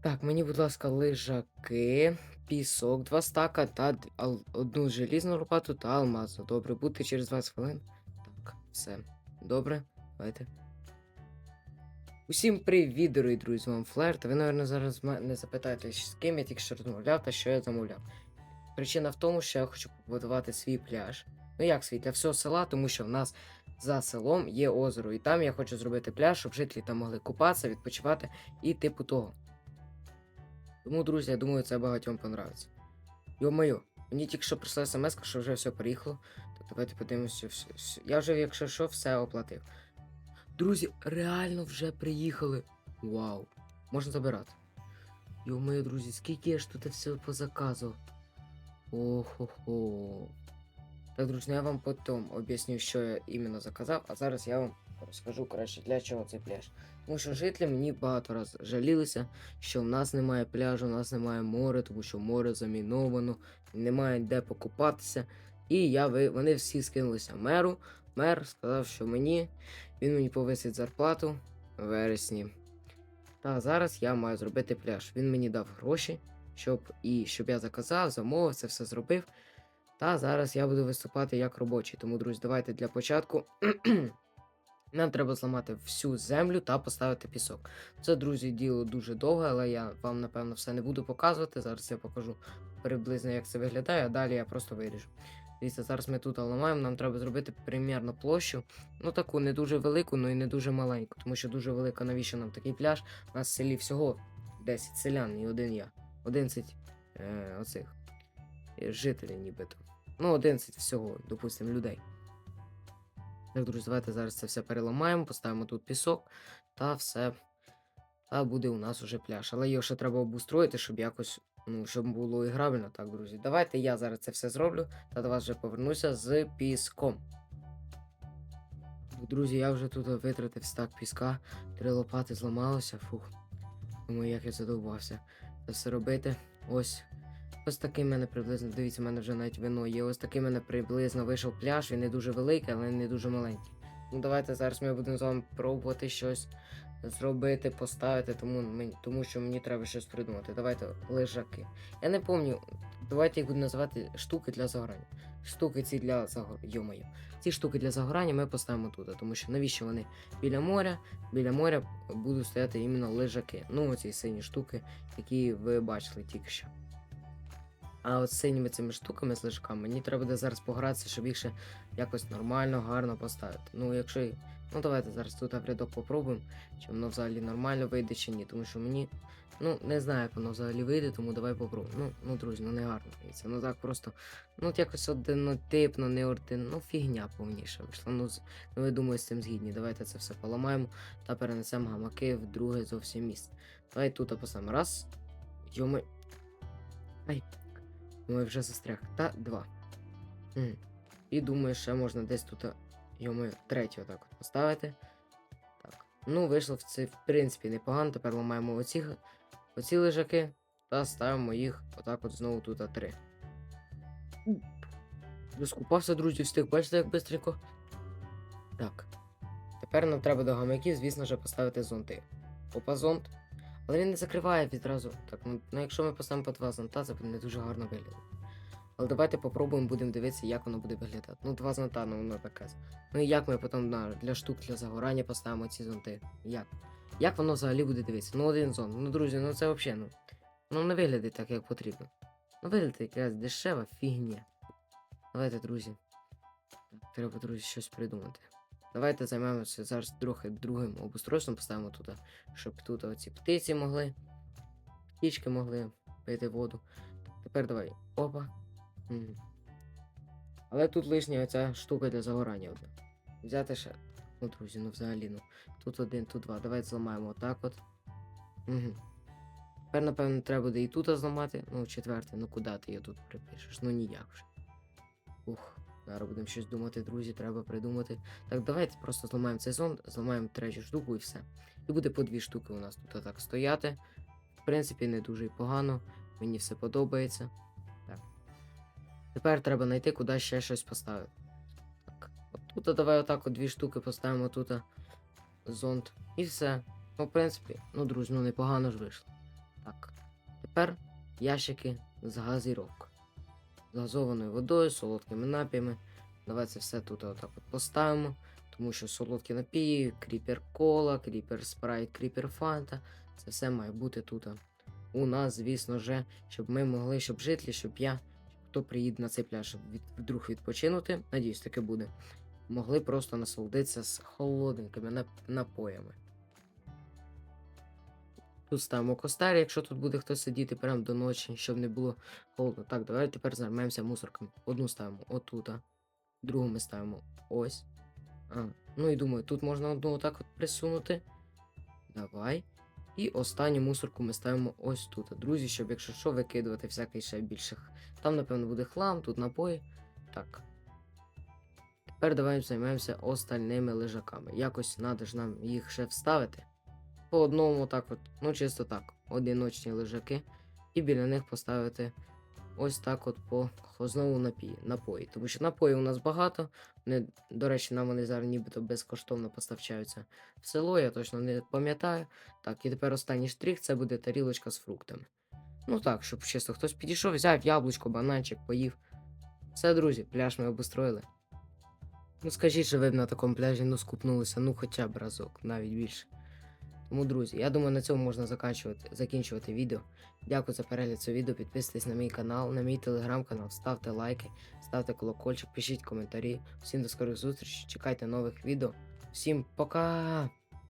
Так, мені, будь ласка, лежаки, пісок, два стака та одну желізну лопату та алмазу. Добре, бути через 20 хвилин. Так, все. Добре, давайте. Усім привіт, дорогі друзі, з вами Флер. Та ви, напевно, зараз мене запитаєте, з ким я тільки що розмовляв та що я замовляв. Причина в тому, що я хочу побудувати свій пляж. Ну як свій, для всього села, тому що в нас за селом є озеро, і там я хочу зробити пляж, щоб жителі там могли купатися, відпочивати і типу того. Тому, друзі, я думаю, це багатьом понравиться. Йо-моє, мені тільки що прийшла смс, що вже все приїхало. То давайте подивимося. Я вже, якщо що, все оплатив. Друзі, реально вже приїхали. Вау. Можна забирати. Йо-моє, друзі, скільки я ж тут все позаказував. Охо-хо. Так, друзі, ну я вам потім об'ясню, що я іменно заказав, а зараз я вам розкажу краще, для чого цей пляж. Тому що жителі мені багато раз жалілися, що в нас немає пляжу, у нас немає моря, тому що море заміновано, немає де покупатися. І я, вони всі скинулися меру. Мер сказав, що мені він мені повисить зарплату в вересні. Та зараз я маю зробити пляж. Він мені дав гроші, щоб і щоб я заказав, замовив, це все зробив. Та зараз я буду виступати як робочий. Тому, друзі, давайте для початку. Нам треба зламати всю землю та поставити пісок. Це, друзі, діло дуже довге, але я вам, напевно, все не буду показувати. Зараз я покажу приблизно, як це виглядає, а далі я просто виріжу. Дивіться, зараз ми тут ламаємо, нам треба зробити примірно площу. Ну таку не дуже велику, ну і не дуже маленьку, тому що дуже велика, навіщо нам такий пляж? У нас в селі всього 10 селян і один я. 11 е, оцих е, жителів нібито. Ну, 11 всього, допустимо, людей. Так, друзі, давайте зараз це все переламаємо, поставимо тут пісок та все. Та буде у нас уже пляж. Але його ще треба обустроїти, щоб якось, ну, щоб було іграбельно. Так, друзі. Давайте я зараз це все зроблю, та до вас вже повернуся з піском. Друзі, я вже тут витратив стак піска, три лопати зламалося. Фух. Думаю, як я задовбався. Це все робити. Ось. Ось такий в мене приблизно. Дивіться, в мене вже навіть вино є. Ось такий мене приблизно вийшов пляж. Він не дуже великий, але не дуже маленький. Ну давайте зараз ми будемо з вами пробувати щось зробити, поставити, тому, тому що мені треба щось придумати. Давайте лежаки. Я не пам'ятаю, давайте їх буду називати штуки для загорання. Штуки ці для загорання. Ці штуки для загорання ми поставимо тут, тому що навіщо вони біля моря? Біля моря будуть стояти іменно лежаки. Ну, оці сині штуки, які ви бачили тільки що. А от з синіми цими штуками з лежаками мені треба буде зараз погратися, щоб їх ще якось нормально, гарно поставити. Ну, якщо. Ну, давайте зараз тут рядок попробуємо, чи воно взагалі нормально вийде чи ні. Тому що мені. Ну, не знаю, як воно взагалі вийде, тому давай попробуємо. Ну, ну, друзі, ну не гарно дивіться. Ну так просто. Ну, от якось однотипно, не ордин. Ну, фігня повніше вийшла. Ну, з- ну, ви думаю, з цим згідні. Давайте це все поламаємо та перенесемо гамаки в друге зовсім місце. Давай тут поставимо. Раз. Йоми. Ай. Думаю, вже застряг. Та два. Мгм. І думаю, ще можна десь тут, йому третю отак от поставити. Так. Ну, вийшло в це, в принципі, непогано. Тепер ламаємо оці, оці лежаки та ставимо їх отак от знову тут три. Розкупався, друзі, встиг, бачите, як бистренько. Так. Тепер нам треба до гамаків, звісно ж, поставити зонти. Опа, зонт. Але він не закриває відразу. Так, ну, ну якщо ми поставимо по два зонта, це буде не дуже гарно виглядати. Але давайте попробуємо, будемо дивитися, як воно буде виглядати. Ну, два зонта, ну воно таке. Ну і як ми потім на, для штук для загорання поставимо ці зонти? Як? Як воно взагалі буде дивитися? Ну, один зонт. Ну, друзі, ну це взагалі, ну. Ну не виглядає так, як потрібно. Ну, виглядає якась дешева фігня. Давайте, друзі. Треба, друзі, щось придумати. Давайте займемося зараз трохи другим обустройством, поставимо тут, щоб тут оці птиці могли, птічки могли пити воду. Тепер давай. Опа. Мгм. Але тут лишня оця штука для загорання одна. Взяти ще. Ну, друзі, ну взагалі, ну. Тут один, тут два. Давайте зламаємо отак от. Угу. Тепер, напевно, треба буде і тут зламати. Ну, четверте, ну куди ти його тут припишеш? Ну ніяк вже. Ух, зараз будемо щось думати, друзі, треба придумати. Так, давайте просто зламаємо цей зонд, зламаємо третю штуку і все. І буде по дві штуки у нас тут так стояти. В принципі, не дуже й погано. Мені все подобається. Так. Тепер треба знайти, куди ще щось поставити. Так. От тут давай отак от дві штуки поставимо тут зонд. І все. Ну, в принципі, ну, друзі, ну непогано ж вийшло. Так. Тепер ящики з газіровкою. Газованою водою, солодкими напіями. Давайте все тут отак от поставимо. Тому що солодкі напії, кріпер кола, кріпер спрайт, кріпер фанта. Це все має бути тут. У нас, звісно же, щоб ми могли, щоб жителі, щоб я, хто приїде на цей пляж, від, вдруг відпочинути, надіюсь, таке буде, могли просто насолодитися з холодненькими нап- напоями. Тут ставимо костер, якщо тут буде хтось сидіти прямо до ночі, щоб не було холодно. Так, давай тепер займемося мусорками. Одну ставимо отута, другу ми ставимо ось. А, ну і думаю, тут можна одну отак от присунути. Давай. І останню мусорку ми ставимо ось тут. Друзі, щоб якщо що, викидувати всякий ще більше. Там, напевно, буде хлам, тут напої. Так. Тепер давай займемося остальними лежаками. Якось треба ж нам їх ще вставити. По одному так от, ну чисто так, одиночні лежаки. І біля них поставити ось так от по знову напії, напої. Тому що напої у нас багато. Вони, до речі, нам вони зараз нібито безкоштовно поставчаються в село, я точно не пам'ятаю. Так, і тепер останній штрих це буде тарілочка з фруктами. Ну так, щоб чисто хтось підійшов, взяв яблучко, бананчик, поїв. Все, друзі, пляж ми обустроїли. Ну скажіть, що ви б на такому пляжі ну скупнулися, ну хоча б разок, навіть більше. Тому, друзі, я думаю, на цьому можна закінчувати, закінчувати відео. Дякую за перегляд цього відео. Підписуйтесь на мій канал, на мій телеграм-канал, ставте лайки, ставте колокольчик, пишіть коментарі. Всім до скорих зустрічей, чекайте нових відео. Всім пока!